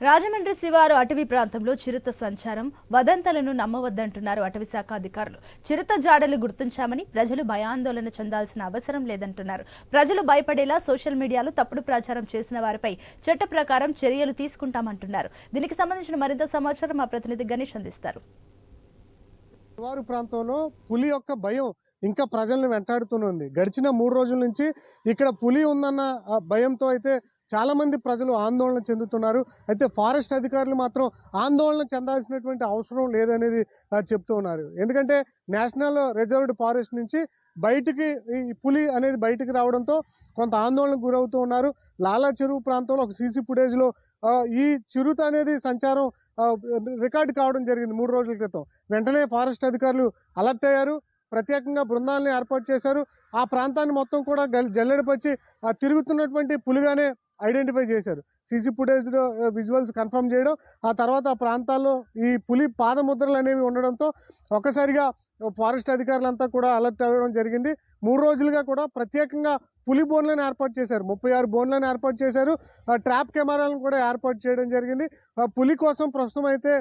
రాజమండ్రి శివారు అటవీ ప్రాంతంలో చిరుత సంచారం. వదంతలను నమ్మవద్దంటున్నారు అటవీ శాఖ అధికారులు. చిరుత జాడలు గుర్తించామని ప్రజలు భయాందోళన చెందాల్సిన అవసరం లేదంటున్నారు. ప్రజలు భయపడేలా సోషల్ మీడియాలో తప్పుడు ప్రచారం చేసిన వారిపై చట్ట ప్రకారం చర్యలు తీసుకుంటామంటున్నారు. దీనికి సంబంధించిన మరింత సమాచారం మా ప్రతినిధి గణేష్ అందిస్తారు. శివారు ప్రాంతంలో పులి యొక్క భయం ఇంకా ప్రజల్ని వెంటాడుతున్నది ఉంది. గడిచిన మూడు రోజుల నుంచి ఇక్కడ పులి ఉందన్న భయంతో అయితే చాలా మంది ప్రజలు ఆందోళన చెందుతున్నారు. అయితే ఫారెస్ట్ అధికారులు మాత్రం ఆందోళన చెందాల్సినటువంటి అవసరం లేదనేది చెప్తూ ఉన్నారు. ఎందుకంటే నేషనల్ రిజర్వ్డ్ ఫారెస్ట్ నుంచి బయటికి ఈ పులి అనేది బయటికి రావడంతో కొంత ఆందోళనకు గురవుతూ ఉన్నారు. లాలా చెరువు ప్రాంతంలో ఒక సీసీ ఫుటేజ్లో ఈ చిరుత అనేది సంచారం రికార్డ్ రికార్డు కావడం జరిగింది మూడు రోజుల క్రితం. వెంటనే ఫారెస్ట్ అధికారులు అలర్ట్ అయ్యారు. ప్రత్యేకంగా బృందాలను ఏర్పాటు చేశారు. ఆ ప్రాంతాన్ని మొత్తం కూడా గల్- జల్లెడపరిచి తిరుగుతున్నటువంటి పులిగానే ఐడెంటిఫై చేశారు. సీసీ ఫుటేజ్లో విజువల్స్ కన్ఫర్మ్ చేయడం ఆ తర్వాత ఆ ప్రాంతాల్లో ఈ పులి పాదముద్రలు అనేవి ఉండడంతో ఒక్కసారిగా ఫారెస్ట్ అధికారులంతా కూడా అలర్ట్ అవ్వడం జరిగింది. మూడు రోజులుగా కూడా ప్రత్యేకంగా పులి బోన్లను ఏర్పాటు చేశారు. ముప్పై ఆరు బోన్లను ఏర్పాటు చేశారు. ట్రాప్ కెమెరాలను కూడా ఏర్పాటు చేయడం జరిగింది. పులి కోసం ప్రస్తుతం అయితే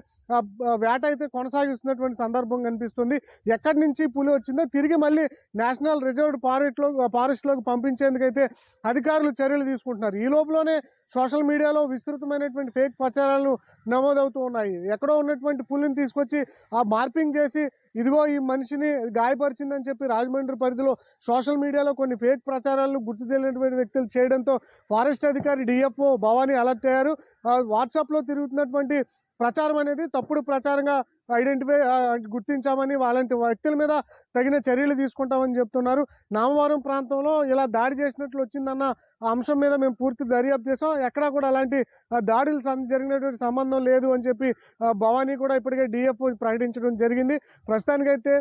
వేట అయితే కొనసాగిస్తున్నటువంటి సందర్భం కనిపిస్తుంది. ఎక్కడి నుంచి పులి వచ్చిందో తిరిగి మళ్ళీ నేషనల్ రిజర్వ్డ్ ఫారెస్ట్లో ఫారెస్ట్లోకి పంపించేందుకైతే అధికారులు చర్యలు తీసుకుంటున్నారు. ఈ లోపలనే సోషల్ మీడియాలో విస్తృతమైనటువంటి ఫేక్ ప్రచారాలు నమోదవుతూ ఉన్నాయి. ఎక్కడో ఉన్నటువంటి పులిని తీసుకొచ్చి ఆ మార్పింగ్ చేసి ఇదిగో ఈ మనిషిని గాయపరిచిందని చెప్పి రాజమండ్రి పరిధిలో సోషల్ మీడియాలో కొన్ని ఫేక్ ప్రచారాలు ప్రచారాలను గుర్తు తెలియనటువంటి వ్యక్తులు చేయడంతో ఫారెస్ట్ అధికారి డిఎఫ్ఓ భవానీ అలర్ట్ అయ్యారు. వాట్సాప్లో తిరుగుతున్నటువంటి ప్రచారం అనేది తప్పుడు ప్రచారంగా ఐడెంటిఫై గుర్తించామని వాళ్ళంటి వ్యక్తుల మీద తగిన చర్యలు తీసుకుంటామని చెప్తున్నారు. నామవరం ప్రాంతంలో ఇలా దాడి చేసినట్లు వచ్చిందన్న ఆ అంశం మీద మేము పూర్తి దర్యాప్తు చేసాం ఎక్కడా కూడా అలాంటి దాడులు జరిగినటువంటి సంబంధం లేదు అని చెప్పి భవానీ కూడా ఇప్పటికే డిఎఫ్ఓ ప్రకటించడం జరిగింది. ప్రస్తుతానికైతే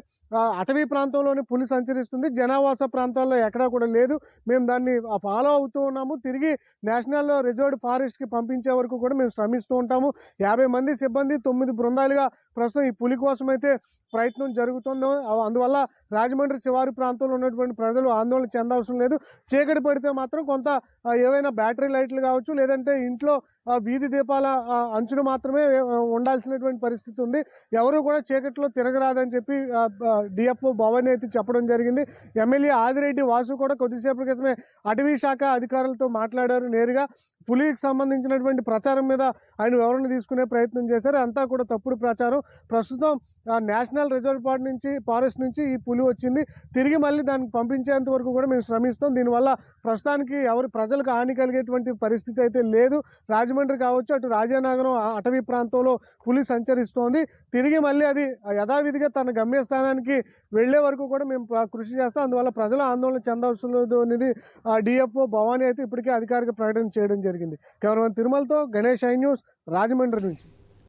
అటవీ ప్రాంతంలోని పులి సంచరిస్తుంది. జనావాస ప్రాంతాల్లో ఎక్కడా కూడా లేదు. మేము దాన్ని ఫాలో అవుతూ ఉన్నాము. తిరిగి నేషనల్ రిజర్వ్డ్ ఫారెస్ట్కి పంపించే వరకు కూడా మేము శ్రమిస్తూ ఉంటాము. యాభై మంది సిబ్బంది తొమ్మిది బృందాలుగా ప్రస్తుతం ఈ పులి కోసం అయితే ప్రయత్నం జరుగుతుందో. అందువల్ల రాజమండ్రి శివారు ప్రాంతంలో ఉన్నటువంటి ప్రజలు ఆందోళన చెందవసరం లేదు. చీకటి పడితే మాత్రం కొంత ఏవైనా బ్యాటరీ లైట్లు కావచ్చు లేదంటే ఇంట్లో వీధి దీపాల అంచును అంచున మాత్రమే ఉండాల్సినటువంటి పరిస్థితి ఉంది. ఎవరు కూడా చీకట్లో తిరగరాదని చెప్పి డిఎఫ్ఓ భవన్ అయితే చెప్పడం జరిగింది. ఎమ్మెల్యే ఆదిరెడ్డి వాసు కూడా కొద్దిసేపటి క్రితమే అటవీ శాఖ అధికారులతో మాట్లాడారు నేరుగా. పులికి సంబంధించినటువంటి ప్రచారం మీద ఆయన వివరణ తీసుకునే ప్రయత్నం చేశారు. అంతా కూడా తప్పుడు ప్రచారం. ప్రస్తుతం ఆ, నేషనల్ రిజర్వ్ పార్ట్ నుంచి ఫారెస్ట్ నుంచి ఈ పులి వచ్చింది. తిరిగి మళ్ళీ దానికి పంపించేంత వరకు కూడా మేము శ్రమిస్తాం. దీనివల్ల ప్రస్తుతానికి ఎవరు ప్రజలకు హాని కలిగేటువంటి పరిస్థితి అయితే లేదు. రాజమండ్రి కావచ్చు అటు రాజానగరం ఆ అటవీ ప్రాంతంలో పులి సంచరిస్తోంది. తిరిగి మళ్ళీ అది యథావిధిగా తన గమ్యస్థానానికి వెళ్ళే వరకు కూడా మేము కృషి చేస్తాం. అందువల్ల ప్రజలు ఆందోళన చెందవలసిన లేదు అనేది డిఎఫ్ఓ భవానీ అయితే ఇప్పటికే అధికారిక ప్రకటన చేయడం జరిగింది. కేవలం తిరుమలతో గణేష్ ఐ న్యూస్ రాజమండ్రి నుంచి.